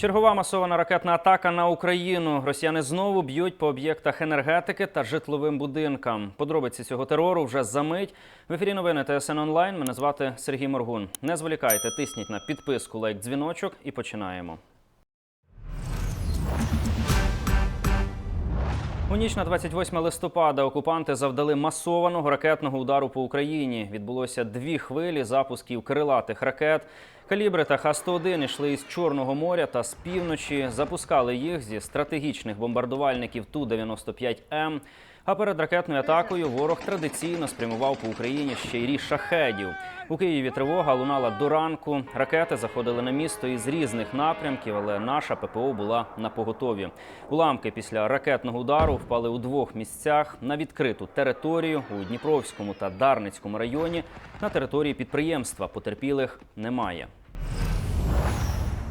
Чергова масована ракетна атака на Україну. Росіяни знову б'ють по об'єктах енергетики та житловим будинкам. Подробиці цього терору вже за мить. В ефірі новини ТСН онлайн. Мене звати Сергій Моргун. Не зволікайте, тисніть на підписку, лайк, дзвіночок і починаємо. У ніч на 28 листопада окупанти завдали масованого ракетного удару по Україні. Відбулося дві хвилі запусків крилатих ракет. Калібри та Х-101 йшли із Чорного моря та з півночі. Запускали їх зі стратегічних бомбардувальників Ту-95М. А перед ракетною атакою ворог традиційно спрямував по Україні ще й рій шахедів. У Києві тривога лунала до ранку. Ракети заходили на місто із різних напрямків, але наша ППО була на поготові. Уламки після ракетного удару впали у двох місцях на відкриту територію у Дніпровському та Дарницькому районі. На території підприємства потерпілих немає.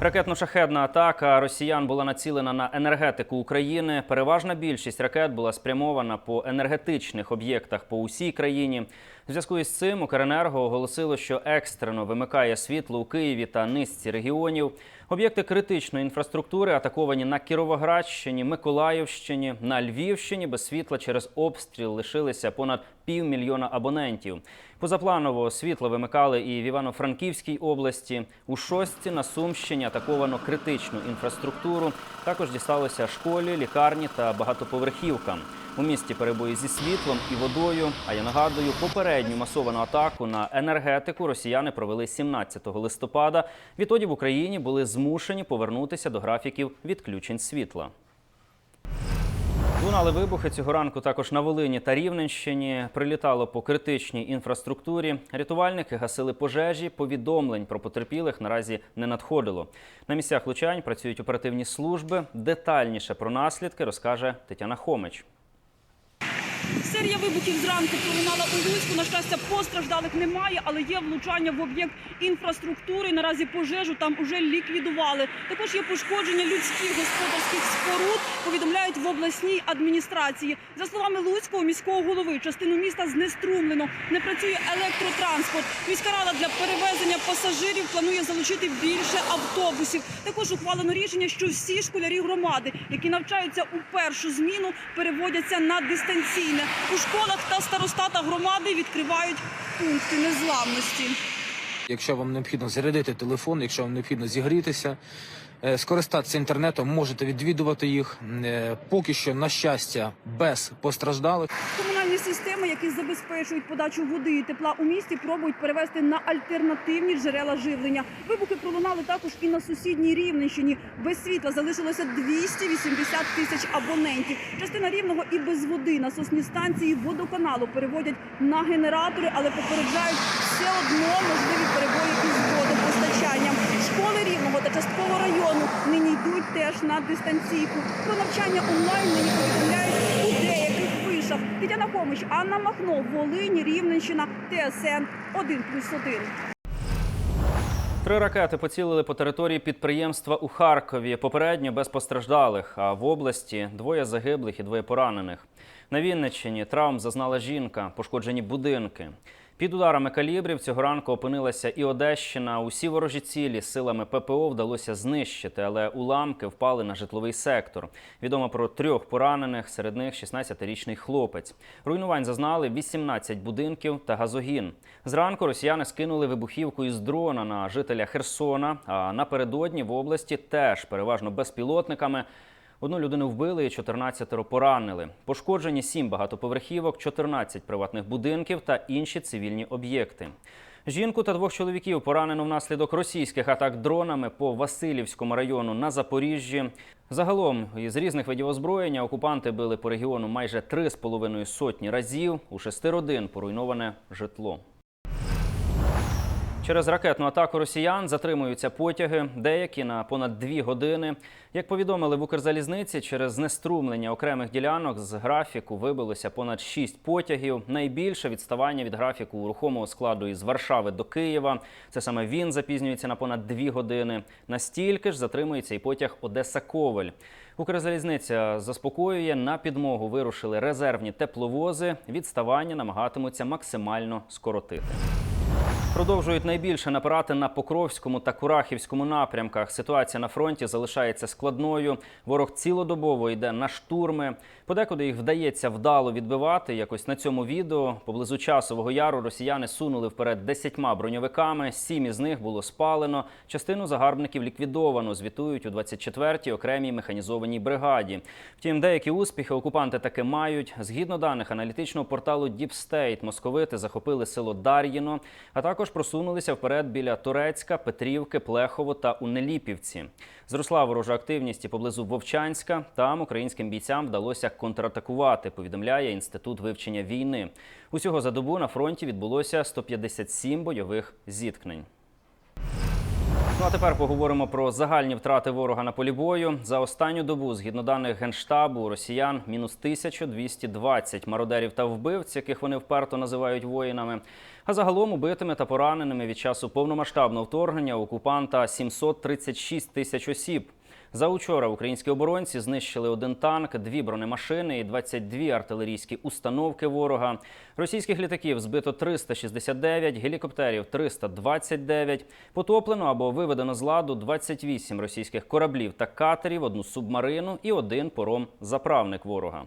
Ракетно-шахедна атака росіян була націлена на енергетику України. Переважна більшість ракет була спрямована по енергетичних об'єктах по усій країні. В зв'язку із цим Укренерго оголосило, що екстрено вимикає світло у Києві та низці регіонів. Об'єкти критичної інфраструктури атаковані на Кіровоградщині, Миколаївщині, на Львівщині. Без світла через обстріл лишилися понад півмільйона абонентів. Позапланово світло вимикали і в Івано-Франківській області. У Шостці на Сумщині атаковано критичну інфраструктуру. Також дісталося школі, лікарні та багатоповерхівкам. У місті перебої зі світлом і водою. А я нагадую, попередню масовану атаку на енергетику росіяни провели 17 листопада. Відтоді в Україні були змушені повернутися до графіків відключень світла. Лунали вибухи цього ранку також на Волині та Рівненщині. Прилітало по критичній інфраструктурі. Рятувальники гасили пожежі. Повідомлень про потерпілих наразі не надходило. На місцях влучань працюють оперативні служби. Детальніше про наслідки розкаже Тетяна Хомич. Серія вибухів зранку пролунала у Луцьку. На щастя, постраждалих немає, але є влучання в об'єкт інфраструктури. Наразі пожежу там уже ліквідували. Також є пошкодження людських господарських споруд. Повідомляють в обласній адміністрації. За словами Луцького міського голови, частину міста знеструмлено. Не працює електротранспорт. Міська рада для перевезення пасажирів планує залучити більше автобусів. Також ухвалено рішення, що всі школярі громади, які навчаються у першу зміну, переводяться на дистанційне. У школах та старостатах громади відкривають пункти незламності. Якщо вам необхідно зарядити телефон, якщо вам необхідно зігрітися, е, скористатися інтернетом, можете відвідувати їх. Е, Поки що, на щастя, без постраждалих. Комунальні системи, які забезпечують подачу води і тепла у місті, пробують перевести на альтернативні джерела живлення. Вибухи пролунали також і на сусідній Рівненщині. Без світла залишилося 280 тисяч абонентів. Частина рівного і без води насосні станції водоканалу переводять на генератори, але попереджають все одно можливі перебої із водопостачанням. Школи рівного та частково району нині йдуть теж на дистанційку. Про навчання онлайн нині повідомляють у вишах. Тетяна Хомич, Анна Махно, Волинь, Рівненщина, ТСН 1+,1. Три ракети поцілили по території підприємства у Харкові. Попередньо без постраждалих. А в області двоє загиблих і двоє поранених. На Вінниччині травм зазнала жінка, пошкоджені будинки. Під ударами калібрів цього ранку опинилася і Одещина. Усі ворожі цілі силами ППО вдалося знищити, але уламки впали на житловий сектор. Відомо про трьох поранених, серед них 16-річний хлопець. Руйнувань зазнали 18 будинків та газогін. Зранку росіяни скинули вибухівку із дрона на жителя Херсона. А напередодні в області теж переважно безпілотниками. Одну людину вбили і 14 поранили. Пошкоджені 7 багатоповерхівок, 14 приватних будинків та інші цивільні об'єкти. Жінку та двох чоловіків поранено внаслідок російських атак дронами по Васильівському району на Запоріжжі. Загалом із різних видів озброєння окупанти били по регіону майже 3,5 сотні разів. У шести родин поруйноване житло. Через ракетну атаку росіян затримуються потяги, деякі на понад дві години. Як повідомили в Укрзалізниці, через знеструмлення окремих ділянок з графіку вибилося понад шість потягів. Найбільше відставання від графіку рухомого складу із Варшави до Києва. Це саме він запізнюється на понад дві години. Настільки ж затримується і потяг Одеса Ковель. Укрзалізниця заспокоює на підмогу. Вирушили резервні тепловози. Відставання намагатимуться максимально скоротити. Продовжують найбільше напирати на Покровському та Курахівському напрямках. Ситуація на фронті залишається складною. Ворог цілодобово йде на штурми. Подекуди їх вдається вдало відбивати. Якось на цьому відео поблизу часового яру росіяни сунули вперед десятьма броньовиками. Сім із них було спалено. Частину загарбників ліквідовано. Звітують у 24-й окремій механізованій бригаді. Втім, деякі успіхи окупанти таки мають. Згідно даних аналітичного порталу State, московити захопили село Дар'їно, а також просунулися вперед біля Турецька, Петрівки, Плехово та Унеліпівці. Зросла ворожа активність поблизу Вовчанська. Там українським бійцям вдалося контратакувати. Повідомляє інститут вивчення війни. Усього за добу на фронті відбулося 157 бойових зіткнень. Ну а тепер поговоримо про загальні втрати ворога на полі бою. За останню добу, згідно даних генштабу, росіян мінус 1220 мародерів та вбивць, яких вони вперто називають воїнами. А загалом убитими та пораненими від часу повномасштабного вторгнення окупанта 736 тисяч осіб. За учора українські оборонці знищили один танк, дві бронемашини і 22 артилерійські установки ворога. Російських літаків збито 369, гелікоптерів 329, потоплено або виведено з ладу 28 російських кораблів та катерів, одну субмарину і один пором-заправник ворога.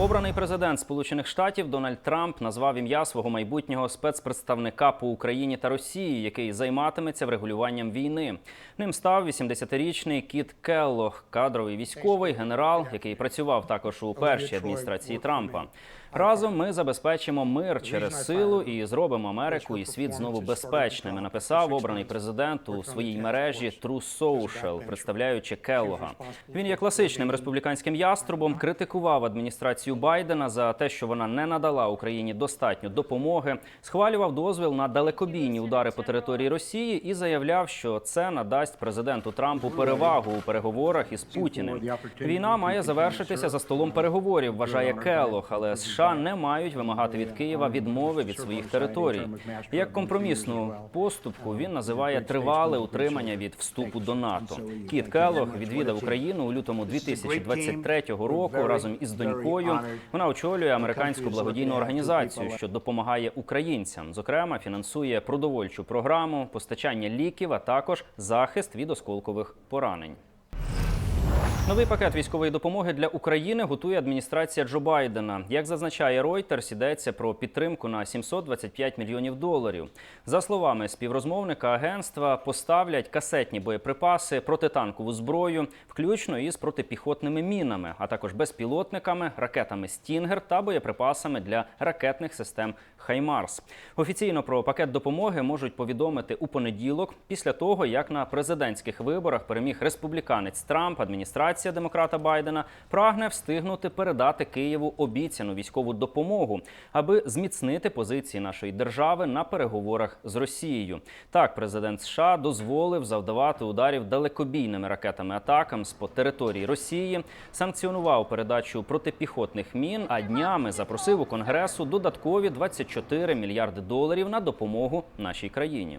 Обраний президент Сполучених Штатів Дональд Трамп назвав ім'я свого майбутнього спецпредставника по Україні та Росії, який займатиметься врегулюванням війни. Ним став 80-річний Кіт Келлох, кадровий військовий генерал, який працював також у першій адміністрації Трампа. Разом ми забезпечимо мир через силу і зробимо Америку і світ знову безпечними. Написав обраний президент у своїй мережі True Social, представляючи Келлога. Він є класичним республіканським яструбом. Критикував адміністрацію Байдена за те, що вона не надала Україні достатньо допомоги. Схвалював дозвіл на далекобійні удари по території Росії і заявляв, що це надасть президенту Трампу перевагу у переговорах із Путіним. Війна має завершитися за столом переговорів. Вважає Келлог, але США не мають вимагати від Києва відмови від своїх територій. Як компромісну поступку він називає тривале утримання від вступу до НАТО. Кіт Келлог відвідав Україну у лютому 2023 року разом із донькою. Вона очолює американську благодійну організацію, що допомагає українцям. Зокрема, фінансує продовольчу програму, постачання ліків, а також захист від осколкових поранень. Новий пакет військової допомоги для України готує адміністрація Джо Байдена. Як зазначає Reuters, йдеться про підтримку на 725 мільйонів доларів. За словами співрозмовника агентства, поставлять касетні боєприпаси, протитанкову зброю, включно із протипіхотними мінами, а також безпілотниками, ракетами Стінгер та боєприпасами для ракетних систем Хаймарс. Офіційно про пакет допомоги можуть повідомити у понеділок, після того як на президентських виборах переміг республіканець Трамп, адміністрація демократа Байдена прагне встигнути передати Києву обіцяну військову допомогу, аби зміцнити позиції нашої держави на переговорах з Росією. Так, президент США дозволив завдавати ударів далекобійними ракетами атакам з по території Росії, санкціонував передачу протипіхотних мін, а днями запросив у Конгресу додаткові 24 мільярди доларів на допомогу нашій країні.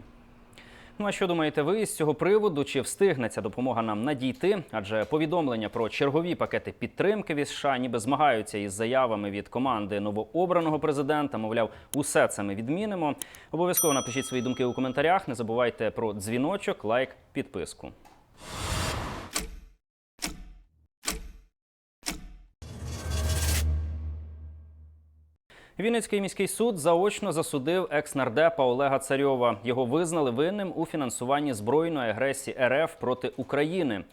Ну а що думаєте ви з цього приводу? Чи встигне ця допомога нам надійти? Адже повідомлення про чергові пакети підтримки від США ніби змагаються із заявами від команди новообраного президента. Мовляв, усе це ми відмінимо. Обов'язково напишіть свої думки у коментарях. Не забувайте про дзвіночок, лайк, підписку. Вінницький міський суд заочно засудив екс-нардепа Олега Царьова. Його визнали винним у фінансуванні збройної агресії РФ проти України.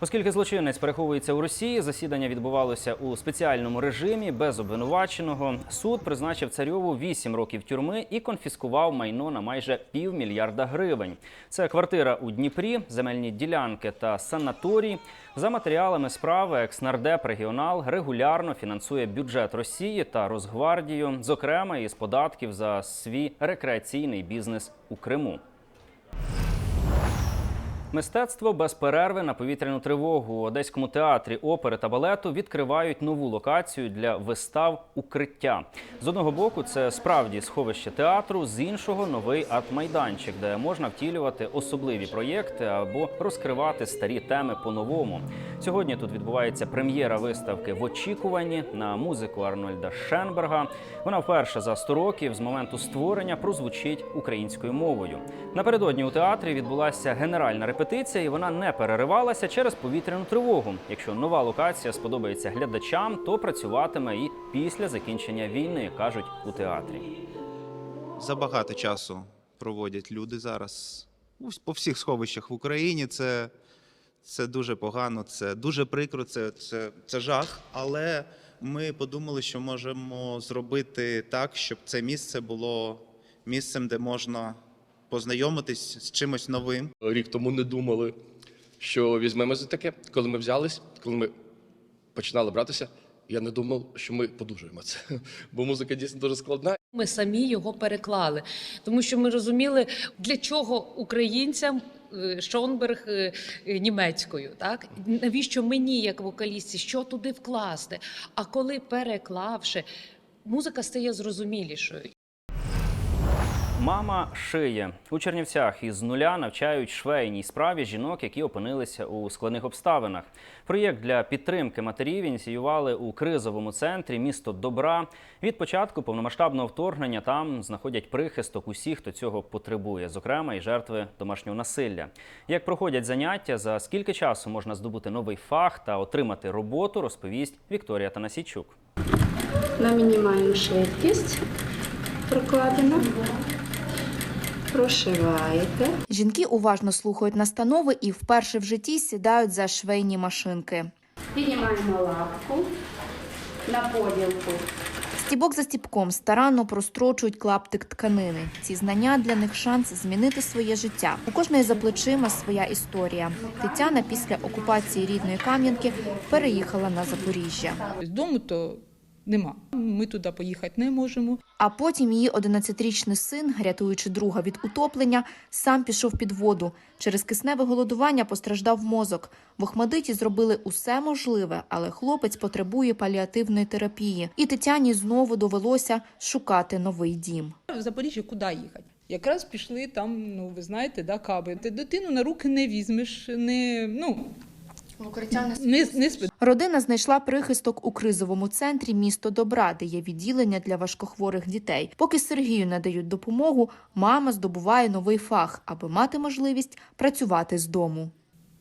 Оскільки злочинець переховується у Росії, засідання відбувалося у спеціальному режимі без обвинуваченого. Суд призначив царьову 8 років тюрми і конфіскував майно на майже півмільярда гривень. Це квартира у Дніпрі, земельні ділянки та санаторій. За матеріалами справи екс-нардеп регіонал регулярно фінансує бюджет Росії та Росгвардію, зокрема із податків за свій рекреаційний бізнес у Криму. Мистецтво без перерви на повітряну тривогу у Одеському театрі опери та балету відкривають нову локацію для вистав укриття. З одного боку, це справді сховище театру, з іншого новий арт-майданчик, де можна втілювати особливі проєкти або розкривати старі теми по-новому. Сьогодні тут відбувається прем'єра виставки в очікуванні на музику Арнольда Шенберга. Вона вперше за 100 років з моменту створення прозвучить українською мовою. Напередодні у театрі відбулася генеральна репетиція, і вона не переривалася через повітряну тривогу. Якщо нова локація сподобається глядачам, то працюватиме і після закінчення війни, кажуть у театрі. Забагато часу проводять люди зараз по всіх сховищах в Україні. Це, це дуже погано, це дуже прикро, це, це, це жах. Але ми подумали, що можемо зробити так, щоб це місце було місцем, де можна познайомитись з чимось новим. Рік тому не думали, що візьмемо за таке. Коли ми взялись, коли ми починали братися, я не думав, що ми подужуємо це. Бо музика дійсно дуже складна. Ми самі його переклали, тому що ми розуміли, для чого українцям е, Шонберг е, е, німецькою, так навіщо мені, як вокалістці, що туди вкласти? А коли переклавши, музика стає зрозумілішою. Мама шиє у Чернівцях із нуля навчають швейній справі жінок, які опинилися у складних обставинах. Проєкт для підтримки матерів ініціювали у кризовому центрі місто Добра. Від початку повномасштабного вторгнення там знаходять прихисток усіх, хто цього потребує, зокрема і жертви домашнього насилля. Як проходять заняття, за скільки часу можна здобути новий фах та отримати роботу, розповість Вікторія Танасійчук. На мінімальну швидкість прокладено. Прошиваєте. Жінки уважно слухають настанови і вперше в житті сідають за швейні машинки. Піднімаємо лапку на поділку. Стібок за стібком старанно прострочують клаптик тканини. Ці знання для них шанс змінити своє життя. У кожної за плечима своя історія. Тетяна після окупації рідної Кам'янки переїхала на Запоріжжя. З дому то нема. Ми туди поїхати не можемо. А потім її 11-річний син, рятуючи друга від утоплення, сам пішов під воду. Через кисневе голодування постраждав мозок. В Охмадиті зробили усе можливе, але хлопець потребує паліативної терапії. І Тетяні знову довелося шукати новий дім. В Запоріжжя куди їхати? Якраз пішли там, ну ви знаєте, да, каби. Ти дитину на руки не візьмеш, не ну не, не спи- Родина знайшла прихисток у кризовому центрі місто Добра, де є відділення для важкохворих дітей. Поки Сергію надають допомогу, мама здобуває новий фах, аби мати можливість працювати з дому.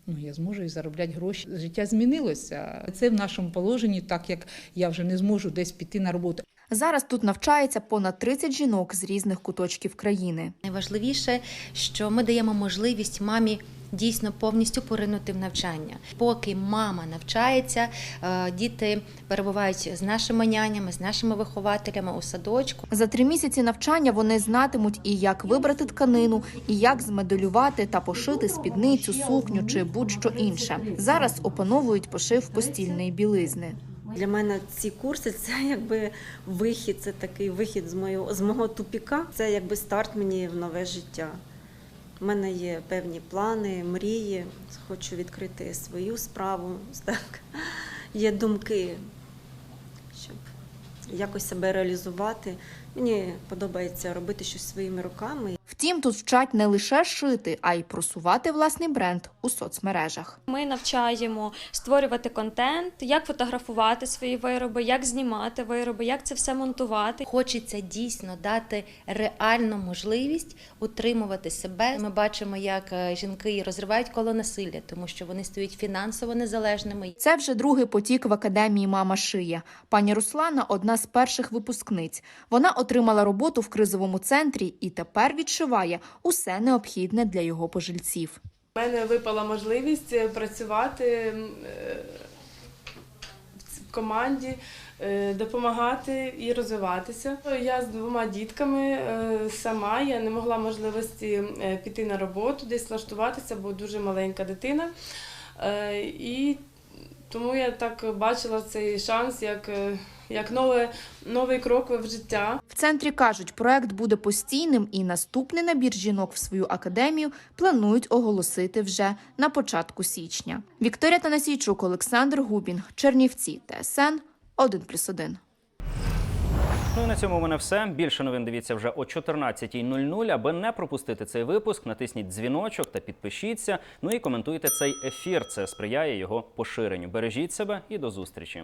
Ну, я зможу і заробляти гроші. Життя змінилося. Це в нашому положенні, так як я вже не зможу десь піти на роботу. Зараз тут навчається понад 30 жінок з різних куточків країни. Найважливіше, що ми даємо можливість мамі дійсно повністю поринути в навчання. Поки мама навчається, е, діти перебувають з нашими нянями, з нашими вихователями у садочку. За три місяці навчання вони знатимуть і як вибрати тканину, і як змоделювати та пошити спідницю, сукню чи будь-що інше. Зараз опановують пошив постільної білизни. Для мене ці курси це якби вихід, це такий вихід з мого, з мого тупіка. Це якби старт мені в нове життя. У мене є певні плани, мрії. Хочу відкрити свою справу. Так. Є думки, щоб якось себе реалізувати. Мені подобається робити щось своїми руками. Втім, тут вчать не лише шити, а й просувати власний бренд у соцмережах. Ми навчаємо створювати контент, як фотографувати свої вироби, як знімати вироби, як це все монтувати. Хочеться дійсно дати реальну можливість утримувати себе. Ми бачимо, як е, жінки розривають коло насилля, тому що вони стають фінансово незалежними. Це вже другий потік в академії Мама шиє. Пані Руслана одна з перших випускниць. Вона отримала роботу в кризовому центрі і тепер відшиває усе необхідне для його пожильців. У мене випала можливість е, працювати е, в команді, е, допомагати і розвиватися. Я з двома дітками сама, я не могла можливості піти на роботу, десь влаштуватися, бо дуже маленька дитина. І тому я так бачила цей шанс як, як нове, новий крок в життя. В центрі кажуть, проект буде постійним і наступний набір жінок в свою академію планують оголосити вже на початку січня. Вікторія Танасійчук, Олександр Губін, Чернівці, ТСН 1+,1. Ну і на цьому у мене все. Більше новин дивіться вже о 14.00. Аби не пропустити цей випуск, натисніть дзвіночок та підпишіться. Ну і коментуйте цей ефір. Це сприяє його поширенню. Бережіть себе і до зустрічі.